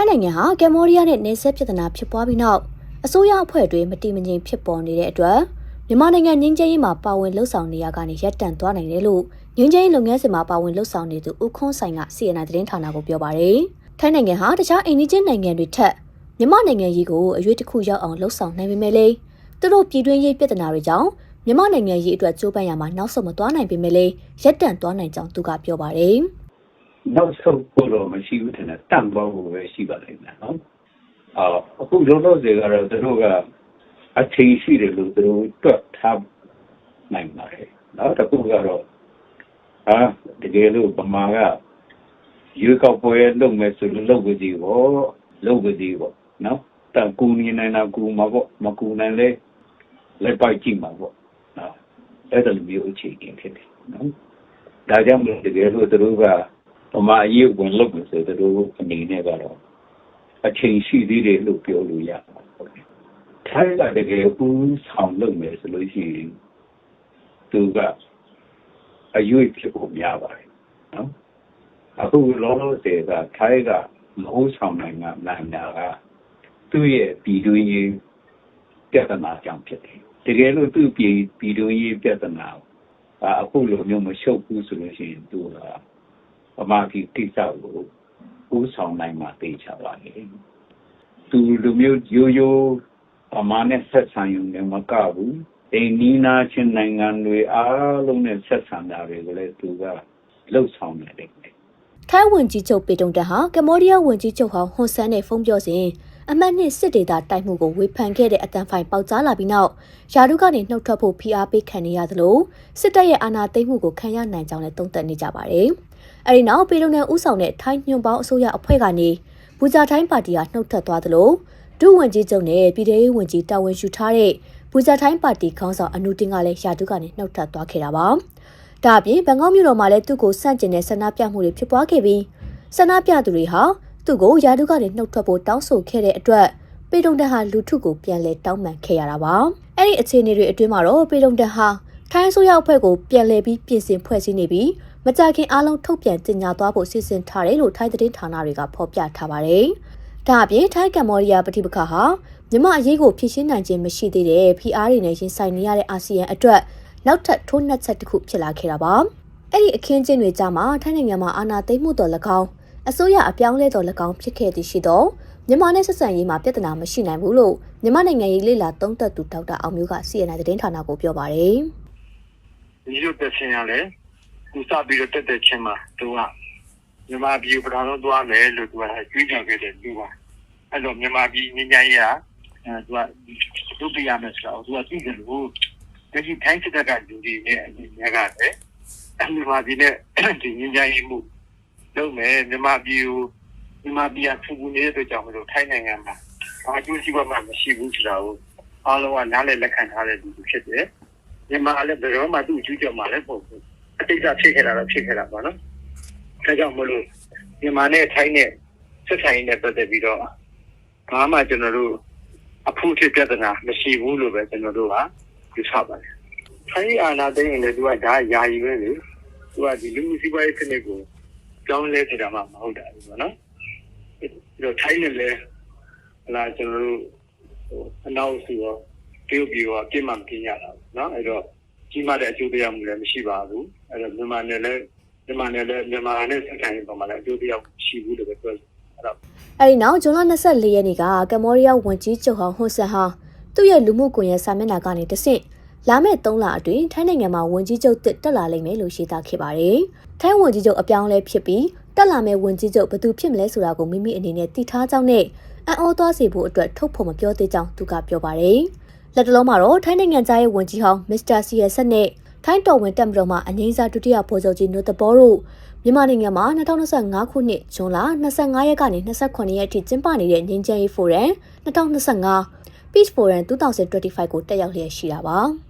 ထိုင်းနိုင်ငံဟာကမ္ဘောဒီးယားနဲ့နယ်စပ်ပြဿနာဖြစ်ပွားပြီးနောက်အစိုးရအဖွဲ့တွေမတည်မငြိမ်ဖြစ်ပေါ်နေတဲ့အတွက်မြန်မာနိုင်ငံငင်းကျင်းရေးမှာပါဝင်လှုပ်ဆောင်နေရကနေရပ်တန့်သွားနိုင်တယ်လို့ငင်းကျင်းရေးလုပ်ငန်းစဉ်မှာပါဝင်လှုပ်ဆောင်နေသူဦးခွန်းဆိုင်က CNN သတင်းဌာနကိုပြောပါရယ်ထိုင်းနိုင်ငံဟာတခြားအိမ်နီးချင်းနိုင်ငံတွေထက်မြန်မာနိုင်ငံရေးကိုအရွေးတစ်ခုရောက်အောင်လှုပ်ဆောင်နိုင်ပေမဲ့လေသူတို့ပြည်တွင်းရေးပြဿနာတွေကြောင့်မြန်မာနိုင်ငံရေးအတွက်ကြိုးပမ်းရမှာနောက်ဆုံးမသွားနိုင်ပေမဲ့လေရပ်တန့်သွားနိုင်ကြောင်းသူကပြောပါရယ် နောက်ဆုံးဖို့တော့မရှိဘူးထင်တယ်တန့်သွားဖို့ပဲရှိပါလိမ့်မယ်နော်အာအခုလုံးလုံးစေကတော့သူတို့ကအချိန်ရှိတယ်လို့သူတို့တွက်ထားနိုင်ပါတယ်နော်တခုကတော့အာတကယ်လို့ဗမာကရွေးကောက်ပွဲလုပ်မယ်ဆိုလို့လုပ်ကြည့်ပေါ့လုပ်ကြည့်ပေါ့နော်တန်ကူနေနိုင်တာကူမှာပေါ့မကူနိုင်လဲလက်ပိုက်ကြည့်မှာပေါ့နော်အဲ့ဒါလိုမျိုးအခြေအနေဖြစ်တယ်နော်ဒါကြောင့်မို့တကယ်လို့သူတို့က ပမာအရေးဝင်လုပ်လို့ဆိုတော့အနေနဲ့ကတော့အချိန်ရှိသေးတယ်လို့ပြောလို့ရပါတယ်။ထိုင်းကတကယ်ဦးဆောင်လုပ်မယ်ဆိုလို့ရှိရင်သူကအရွေးဖြစ်ဖို့များပါတယ်နော်။အခုလောလောဆယ်ကထိုင်းကမဟုတ်ဆောင်နိုင်ကနိုင်တာကသူ့ရဲ့ပြည်တွင်းရေးပြဿနာကြောင့်ဖြစ်တယ်။တကယ်လို့သူ့ပြည်ပြည်တွင်းရေးပြဿနာအခုလိုမျိုးမရှုပ်ဘူးဆိုလို့ရှိရင်သူက ပမာတိတိကျကိုဦးဆောင်နိုင်မှာသိချပါလေသူလူမျိုးရိုးရိုးပမာနဲ့ဆက်ဆံရုံနဲ့မကဘူးအိမ်နီးနားချင်းနိုင်ငံတွေအားလုံးနဲ့ဆက်ဆံတာတွေကိုလည်းသူကလှုပ်ဆောင်နေတယ်ထိုင်းဝန်ကြီးချုပ်ပေတုံတန်ဟာကမ္ဘောဒီးယားဝန်ကြီးချုပ်ဟောင်းဟွန်ဆန်နဲ့ဖုန်းပြောစဉ်အမတ်နှစ်စစ်ဒေတာတိုက်မှုကိုဝေဖန်ခဲ့တဲ့အတန်ဖိုင်ပေါက်ကြားလာပြီးနောက်ယာဒုကနေနှုတ်ထွက်ဖို့ဖိအားပေးခံနေရသလိုစစ်တပ်ရဲ့အာဏာသိမ်းမှုကိုခံရနိုင်ကြောင်းလည်းသုံးသပ်နေကြပါတယ်။ အဲဒီနောက်ပေတုံနဲ့ဥဆောင်တဲ့ထိုင်းညွန့်ပေါင်းအစိုးရအဖွဲ့ကနေဘူဂျာထိုင်းပါတီကနှုတ်ထွက်သွားသလိုဒုဝန်ကြီးချုပ်နဲ့ပြည်ထောင်ရေးဝန်ကြီးတာဝန်ယူထားတဲ့ဘူဂျာထိုင်းပါတီခေါင်းဆောင်အနုတင်ကလည်းယာဒုကနေနှုတ်ထွက်သွားခဲ့တာပါ။ဒါအပြင်ဘန်ကောက်မြို့တော်မှာလည်းသူ့ကိုစန့်ကျင်တဲ့ဆန္ဒပြမှုတွေဖြစ်ပွားခဲ့ပြီးဆန္ဒပြသူတွေဟာသူ့ကိုယာဒုကနေနှုတ်ထွက်ဖို့တောင်းဆိုခဲ့တဲ့အတွက်ပေတုံတန်ဟာလူထုကိုပြန်လဲတောင်းပန်ခဲ့ရတာပါ။အဲ့ဒီအခြေအနေတွေအတွင်းမှာတော့ပေတုံတန်ဟာထိုင်းအစိုးရအဖွဲ့ကိုပြန်လဲပြီးပြင်ဆင်ဖွဲ့စည်းနေပြီး မကြခင်အားလုံးထုတ်ပြန်ကြေညာသွားဖို့စီစဉ်ထားတယ်လို့ထိုင်းသတင်းဌာနတွေကဖော်ပြထားပါတယ်။ဒါအပြင်ထိုင်းကမ္ဘောဒီးယားပဋိပက္ခဟာမြမအရေးကိုဖြည့်ရှင်းနိုင်ခြင်းမရှိသေးတဲ့ PR တွေနဲ့ရင်ဆိုင်နေရတဲ့အာဆီယံအတွက်နောက်ထပ်ထိုးနှက်ချက်တစ်ခုဖြစ်လာခဲ့တာပါ။အဲ့ဒီအခင်းကျင်းတွေကြားမှာထိုင်းနိုင်ငံမှာအာဏာသိမ်းမှုတော်၎င်းအစိုးရအပြောင်းလဲတော်၎င်းဖြစ်ခဲ့သည်ရှိသောမြန်မာနဲ့ဆက်ဆံရေးမှာပြဿနာမရှိနိုင်ဘူးလို့မြန်မာနိုင်ငံရေးလေလာသုံးသပ်သူဒေါက်တာအောင်မျိုးက CNN သတင်းဌာနကိုပြောပါတယ်ဒီလိုတက်ချင်းရလဲ သူစပြီးတော့တက်တက်ချင်းမှာသူကမြန်မာပြည်ပထမဆုံးသွားမယ်လို့သူကကြွေးကြော်ခဲ့တယ်သူကအဲ့တော့မြန်မာပြည်ငင်းကြရအဲသူကသူပြရမယ်ဆိုတော့သူကသိတယ်လို့ဒီထိုင်းစစ်တပ်ကလူတွေနဲ့အရင်ကလည်းမြန်မာပြည်နဲ့ဒီငင်းကြရေးမှုလုပ်မယ်မြန်မာပြည်ကိုမြန်မာပြည်ကဖူဖူနေတဲ့အတွက်ကြောင့်မလို့ထိုင်းနိုင်ငံမှာဘာကျိုးစီးပွားမှမရှိဘူးဆိုတာကိုအားလုံးကနားလည်လက်ခံထားတဲ့လူတွေဖြစ်တယ်မြန်မာလည်းဘယ်တော့မှသူ့အကျိုးကြောင့်မှလည်းမဟုတ်ဘူး အတိတ်ကဖြစ်ခဲ့တာတော့ဖြစ်ခဲ့တာပေါ့နော်။ဒါကြောင့်မလို့မြန်မာနဲ့ထိုင်းနဲ့ဆက်ဆံရေးနဲ့ပတ်သက်ပြီးတော့ဘာမှကျွန်တော်တို့အဖို့ဖြစ်ပြဿနာမရှိဘူးလို့ပဲကျွန်တော်တို့ကယူဆပါတယ်။ထိုင်းအာဏာသိမ်းရင်လည်းသူကဒါယာယီပဲလေ။သူကဒီလူမှုစီးပွားရေးစနစ်ကိုကြောင်းလဲနေတာမှမဟုတ်တာဘူးပေါ့နော်။ပြီးတော့ထိုင်းနဲ့လည်းဟလာကျွန်တော်တို့ဟိုအနောက်စီရောတရုတ်ပြည်ရောအပြစ်မှမကင်းရတာပေါ့နော်။အဲ့တော့ ကြီးမားတဲ့အကျိုးတရားမှုလည်းမရှိပါဘူးအဲ့တော့မြန်မာနဲ့လည်းမြန်မာနဲ့လည်းမြန်မာနဲ့ဆက်ဆံရေးပေါ်မှာလည်းအကျိုးတရားရှိဘူးလို့ပဲပြောတယ်အဲ့တော့။အဲဒီနောက်ဇွန်လ24ရက်နေ့ကကမ္ဘောဒီးယားဝန်ကြီးချုပ်ဟောင်းဟွန်ဆန်ဟာသူ့ရဲ့လူမှုကွန်ရက်စာမျက်နှာကနေတဆင့်လာမယ့်3လအတွင်းထိုင်းနိုင်ငံမှာဝန်ကြီးချုပ်တစ်တက်လာလိမ့်မယ်လို့ရှင်းသားခဲ့ပါတယ်။ထိုင်းဝန်ကြီးချုပ်အပြောင်းအလဲဖြစ်ပြီးတက်လာမယ့်ဝန်ကြီးချုပ်ဘယ်သူဖြစ်မလဲဆိုတာကိုမိမိအနေနဲ့သိထားကြောင်းနဲ့အံ့ဩသွားစေဖို့အတွက်ထုတ်ဖော်မပြောသေးကြောင်းသူကပြောပါတယ်။ လက်တလုံးမှာတော့ထိုင်းနိုင်ငံသားရဲ့ဝန်ကြီးဟောင်းမစ္စတာစီယဆက်နဲ့ထိုင်းတော်ဝင်တက်မတော်မှာအငိမ့်စားဒုတိယဗိုလ်ချုပ်ကြီးနိုတဘောတို့မြန်မာနိုင်ငံမှာ2025ခုနှစ်ဇွန်လ25ရက်ကနေ28ရက်အထိကျင်းပနေတဲ့ငြိမ်းချမ်းရေးဖိုရမ်2025 Peace Forum 2025ကိုတက်ရောက်လျက်ရှိတာပါ